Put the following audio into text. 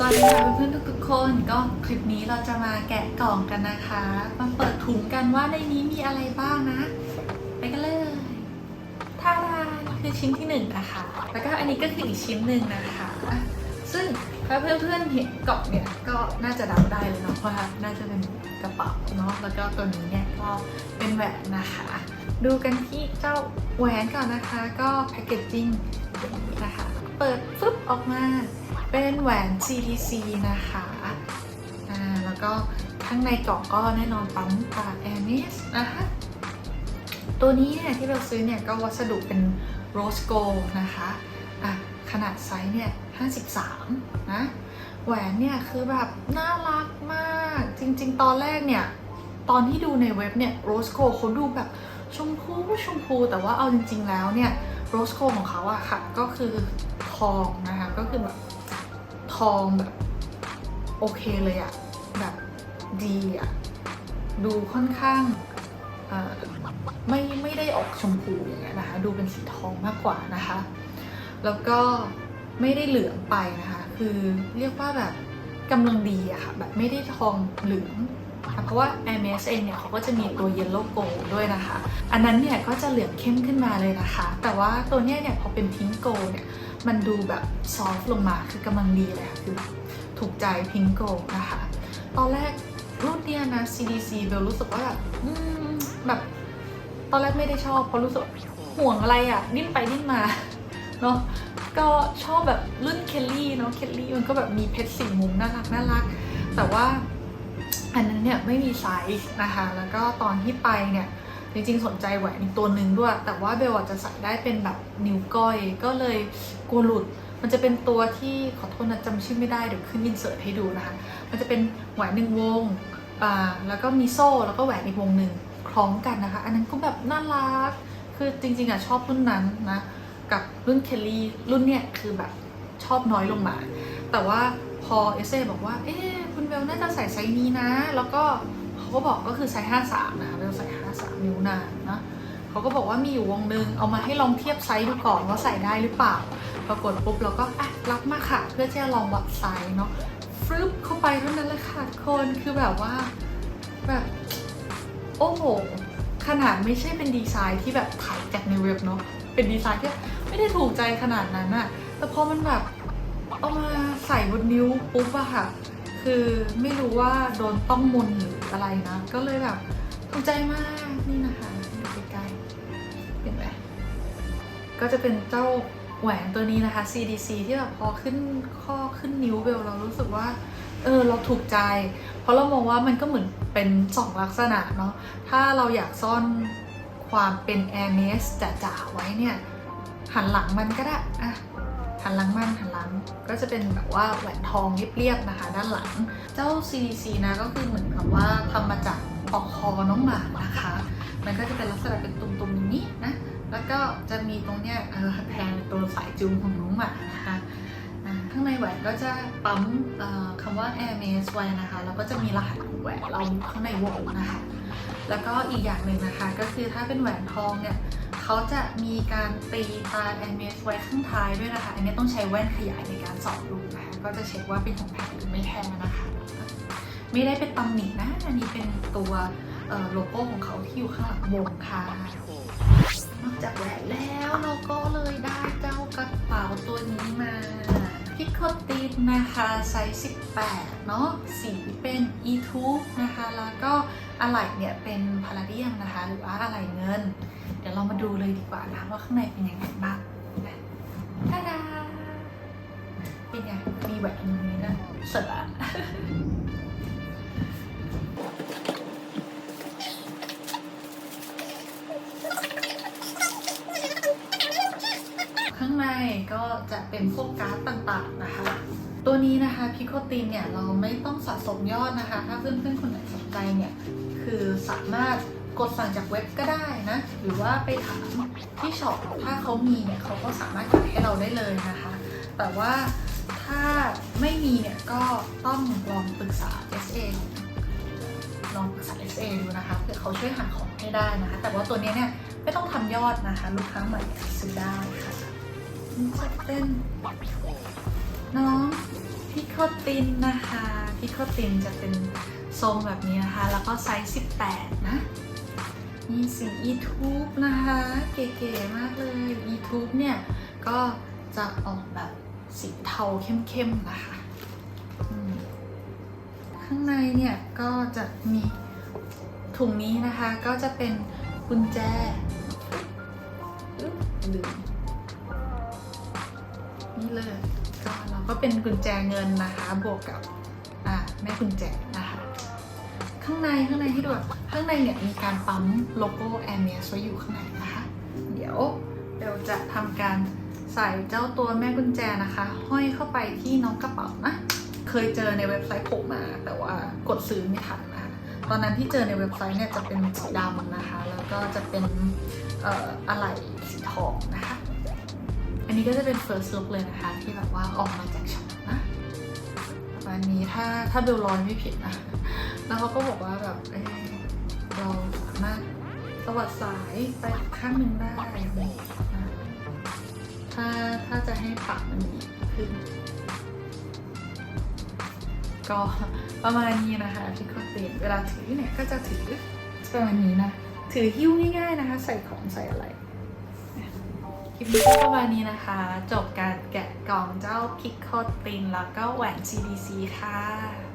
สวัสดีค่ะเพื่อนๆทุกๆคนก็คลิปนี้เราจะมาแกะกล่องกันนะคะมาเปิดถุงกันว่าในนี้มีอะไรบ้างนะ ไปกันเลยท่าดาคือชิ้นที่หนึ่งนะคะแล้วก็อันนี้ก็คืออีกชิ้นหนึ่งนะคะ ซึ่งถ้าเพื่อนๆเห็นกล่องเนี่ยก็น่าจะเดาได้เลยเนาะเพราะว่าน่าจะเป็นกระเป๋าเนาะแล้วก็ตัวนี้เนี่ยก็เป็นแหวนนะคะ ดูกันที่เจ้าแหวนก่อนนะคะ ก็แพคเกจจิ้งนะคะ เปิดฟึบออกมา เป็นแหวน CTC นะคะอ่าแล้วก็ข้างในกล่องก็แน่นอนปั๊มตา a i r m e s นะคะตัวนี้เนี่ยที่เราซื้อเนี่ยก็วัสดุเป็น Rose Gold นะคะอะขนาดไซส์เนี่ย 53 นะ แหวนเนี่ยคือแบบน่ารักมาก จริง ๆ ตอนแรกเนี่ย ตอนที่ดูในเว็บเนี่ย Rose Gold เขาดูแบบชมพูชมพู แต่ว่าเอาจริง ๆ แล้วเนี่ย Rose Gold ของเขาอะค่ะ ก็คือ ทองนะคะ ก็คือแบบทองแบบโอเคเลยอะแบบดีอะดูค่อนข้างไม่ไม่ได้ออกชมพูอย่างเงี้ยนะคะ ดูเป็นสีทองมากกว่านะคะ แล้วก็ไม่ได้เหลืองไปนะคะ คือเรียกว่าแบบกำลังดีอะค่ะ แบบไม่ได้ทองเหลืองเพราะว่า a m s เองเนี่ยเขาก็จะมีตัว Yellow Gold ด้วยนะคะ อันนั้นเนี่ยก็จะเหลืองเข้มขึ้นมาเลยนะคะ แต่ว่าตัวเนี้ยเนี่ยพอเป็น Pink Gold เนี่ย มันดูแบบซอฟต์ลงมาคือกำลังดีเลยค่ะคือถูกใจ Pink Gold นะคะ ตอนแรกรุ่นเนี้ยนะ CDC เบลรู้สึกว่าแบบอืมแบบตอนแรกไม่ได้ชอบเพราะรู้สึกห่วงอะไรอะดิ้นไปดิ้นมาเนาะก็ชอบแบบรุ่นเคลลี่เนาะเคลลี่มันก็แบบมีเพชรสีมุมน่ารักน่ารัก แต่ว่าอันนั้นเนี่ยไม่มีไซส์นะคะ แล้วก็ตอนที่ไปเนี่ย จริงๆสนใจแหวนอีกตัวหนึ่งด้วย แต่ว่าเบลอาจจะใส่ได้เป็นแบบนิ้วก้อย ก็เลยกลัวหลุด มันจะเป็นตัวที่ขอโทษนะจำชื่อไม่ได้เดี๋ยวขึ้นอินเสิร์ตให้ดูนะคะ มันจะเป็นแหวนหนึ่งวงอ่าแล้วก็มีโซ่แล้วก็แหวนอีกวงหนึ่งคล้องกันนะคะ อันนั้นก็แบบน่ารัก คือจริงๆอะชอบรุ่นนั้นนะกับรุ่นเคลลี่รุ่นเนี้ยคือแบบชอบน้อยลงมา แต่ว่าพอเอเซ่บอกว่า เอ๊คุณเบลน่าจะใส่ไซส์นี้นะ แล้วก็ เขาก็บอกก็คือไซส์53 นะคะเบลใส่53 นิ้วนางนะเขาก็บอกว่ามีอยู่วงหนึ่งเอามาให้ลองเทียบไซส์ดูก่อนว่าใส่ได้หรือเปล่า ปรากฏปุ๊บเราก็อะรับมาค่ะ เพื่อที่จะลองวัดไซส์เนาะฟรึบเข้าไปเท่านั้นแหละค่ะคนคือแบบว่าแบบโอ้โหขนาดไม่ใช่เป็นดีไซน์ที่แบบถ่ายจากในเว็บเนาะเป็นดีไซน์ที่ไม่ได้ถูกใจขนาดนั้นอะแต่พอมันแบบเอามาใส่บนนิ้วปุ๊บอะค่ะ คือไม่รู้ว่าโดนต้องมนหรือ อะไรนะ ก็เลยแบบถูกใจมากนี่นะคะดูใกล้ๆเห็นไหมก็จะเป็นเจ้าแหวนตัวนี้นะคะ CDC ที่แบบพอขึ้นข้อขึ้นนิ้วเบลเรารู้สึกว่า เออเราถูกใจ เพราะเรามองว่ามันก็เหมือนเป็นสองลักษณะเนาะถ้าเราอยากซ่อนความเป็น a i r m e s จ๋าๆไว้เนี่ย หันหลังมันก็ได้อะ หันหลังมันหันหลังก็จะเป็นแบบว่าแหวนทองเรียบๆนะคะ ด้านหลัง เจ้า CDC นะก็คือเหมือนกับว่าทำมาจากปอกคอน้องหมานะคะ มันก็จะเป็นลักษณะเป็นตุ่มๆนี้นะ แล้วก็จะมีตรงเนี้ยเออแทนตัวสายจูงของน้องหมานะคะข้างในแหวนก็จะปั๊มคำว่า Air m a s ไว้นะคะ แล้วก็จะมีรหัสของแหวนเราข้างในวงนะคะ แล้วก็อีกอย่างหนึ่งนะคะ ก็คือถ้าเป็นแหวนทองเนี่ย เขาจะมีการตีตา Air m a s ไว้ข้างท้ายด้วยนะคะ อันนี้ต้องใช้แว่นขยายในการสองดูนะคะ ก็จะเช็คว่าเป็นของแท้หรือไม่แท้นะคะ ไม่ได้เป็นตำหนินะ อันนี้เป็นตัวโลโก้ของเขาที่อยู่ข้างหลังวงค่ะ นอกจากแหวนแล้วเราก็เลยได้เจ้ากระเป๋าตัวนี้มาพิคอตินนะคะไซส์18 เนาะสีเป็น e2 นะคะ แล้วก็อะไหล่เนี่ยเป็นพาราเดียมนะคะ หรือว่าอะไหล่เงิน เดี๋ยวเรามาดูเลยดีกว่านะว่าข้างในเป็นยังไงบ้างนะทาดาเป็นไงมีแหวนตรงนี้นะเสือข้างในก็จะเป็นพวกการ์ดต่างๆนะคะ ตัวนี้นะคะพิโคตินเนี่ยเราไม่ต้องสะสมยอดนะคะ ถ้าเพื่อนๆคนไหนสนใจเนี่ย คือสามารถ กดสั่งจากเว็บก็ได้นะ หรือว่าไปถามที่ช็อปถ้าเขามีเนี่ยเขาก็สามารถขายให้เราได้เลยนะคะ แต่ว่าถ้าไม่มีเนี่ยก็ต้องลองปรึกษา SA ลองปรึกษา SA ดูนะคะเผื่อเขาช่วยหาของให้ได้นะคะ แต่ว่าตัวนี้เนี่ยไม่ต้องทำยอดนะคะ ลูกค้าใหม่ซื้อได้ค่ะนี่จะเป็นน้องพิโคตินนะคะพิโคตินจะเป็นทรงแบบนี้นะคะ แล้วก็ไซส์ 18 นะ มีสี e-tube นะคะ เก๋ๆมากเลย e-tube เนี่ย ก็จะออกแบบสีเทาเข้มๆนะคะข้างในเนี่ย ก็จะมีถุงนี้นะคะ ก็จะเป็นกุญแจลืมนี่เลยก็เราก็เป็นกุญแจเงินนะคะ บวกกับ อ่าแม่กุญแจนะคะ ข้างในข้างในที่ดูแบบ ข้างในเนี่ยมีการปั๊มโลโก้ a i r m e s ไว้อยู่ข้างในนะคะ เดี๋ยวเราจะทำการใส่เจ้าตัวแม่กุญแจนะคะ ห้อยเข้าไปที่น้องกระเป๋านะ เคยเจอในเว็บไซต์ผมมา แต่ว่ากดซื้อไม่ทันนะคะตอนนั้นที่เจอในเว็บไซต์เนี่ยจะเป็นสีดำนะคะ แล้วก็จะเป็นเอ่ออะไหล่สีทองนะคะ อันนี้ก็จะเป็น first look เลยนะคะ ที่แบบว่าออกมาจากช็อปนะประมาณนี้ถ้าถ้าเบลลอยไม่ผิดนะ แล้วเขาก็บอกว่าแบบ วัสดสายไปข้างหนึ่งได้ถ้าถ้าจะให้ปากมันดีขึ้น ก็ประมาณนี้นะคะที่เขาเตียนเวลาถือเนี่ยก็จะถือประมาณนี้นะ ถือหิ้วง่ายๆนะคะ ใส่ของใส่อะไรคลิปนี้ก็ประมาณนี้นะคะ จบการแกะกล่องเจ้าพิกโคตินแล้วก็แหวน CDC ค่ะ